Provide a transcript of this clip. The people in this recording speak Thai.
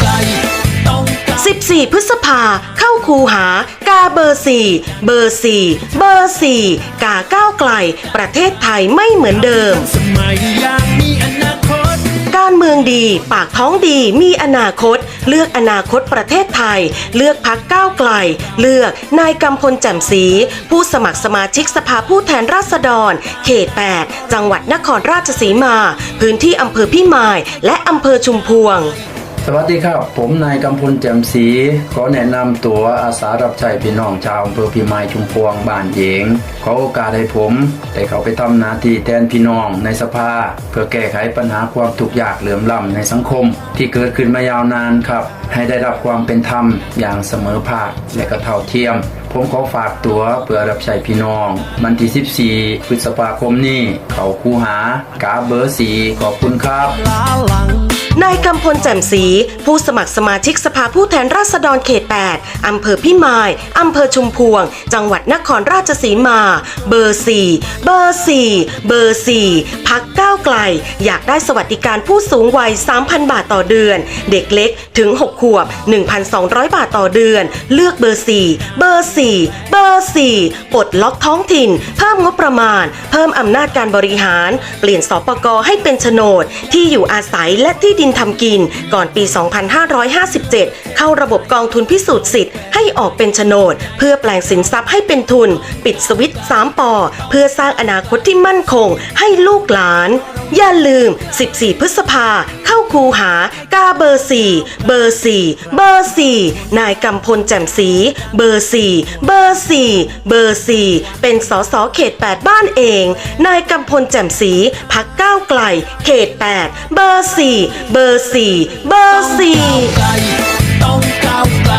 ไกลต้อง14 พฤษภาเข้าคูหากาเบอร์4เบอร์4เบอร์4กาก้าวไกล ประเทศไทยไม่เหมือนเดิม สมัยอยากมีอนาคต การเมืองดีปากท้องดีมีอนาคต เลือกอนาคตประเทศไทย เลือกพักก้าวไกล เลือกนายกำพลแจ่มศรีผู้สมัครสมาชิกสภาผู้แทนราษฎร เขต 8 จังหวัดนครราชสีมา พื้นที่อำเภอพิมาย และอำเภอชุมพวง สวัสดีครับ ผมนายกำพลแจ่มศรีขอแนะนำตัวอาสารับใช้พี่น้องชาวอำเภอพิมายชุมพวงบ้านเยงขอโอกาสให้ผมได้เข้าไปทำหน้าที่แทนพี่น้องในสภา เพื่อแก้ไขปัญหาความทุกข์ยากเหลื่อมล้ำในสังคม ที่เกิดขึ้นมายาวนานครับ ให้ได้รับความเป็นธรรมอย่างเสมอภาคและก็เท่าเทียมผมขอฝากตัวเพื่อรับใช้พี่น้อง วันที่ 14 พฤษภาคมนี้ เขาคูหากาเบอร์สีขอบคุณครับ นายกำพลแจ่มศรีผู้สมัครสมาชิกสภาผู้แทนราษฎรเขต 8 อำเภอพิมาย อำเภอชุมพวง จังหวัดนครราชสีมา เบอร์ 4 เบอร์ 4 เบอร์ 4 พัก ไกล อยากได้สวัสดิการผู้สูงวัย 3,000 บาทต่อเดือน เด็กเล็กถึง 6 ขวบ 1,200 บาทต่อเดือน เลือกเบอร์ 4 เบอร์ 4 เบอร์ 4 ปลดล็อกท้องถิ่น เพิ่มงบประมาณ เพิ่มอำนาจการบริหาร เปลี่ยนสปกให้เป็นโฉนด ที่อยู่อาศัยและที่ดินทำกิน ก่อนปี 2557 เข้าระบบกองทุนพิสูจน์สิทธิ์ให้ออกเป็นโฉนด เพื่อแปลงสินทรัพย์ให้เป็นทุน ปิดสวิตช์3ปอเพื่อสร้างอนาคตที่มั่นคงให้ลูกหลาน อย่าลืม 14 พฤษภาเข้าคูหากาเบอร์ 4 เบอร์ 4 เบอร์ 4 นายกำพลแจ่มศรีเบอร์ 4 เบอร์ 4 เบอร์ 4 เป็นสสเขต 8 บ้านเอง นายกำพลแจ่มศรีพักก้าวไกล เขต 8 เบอร์ 4 เบอร์ 4 เบอร์ 4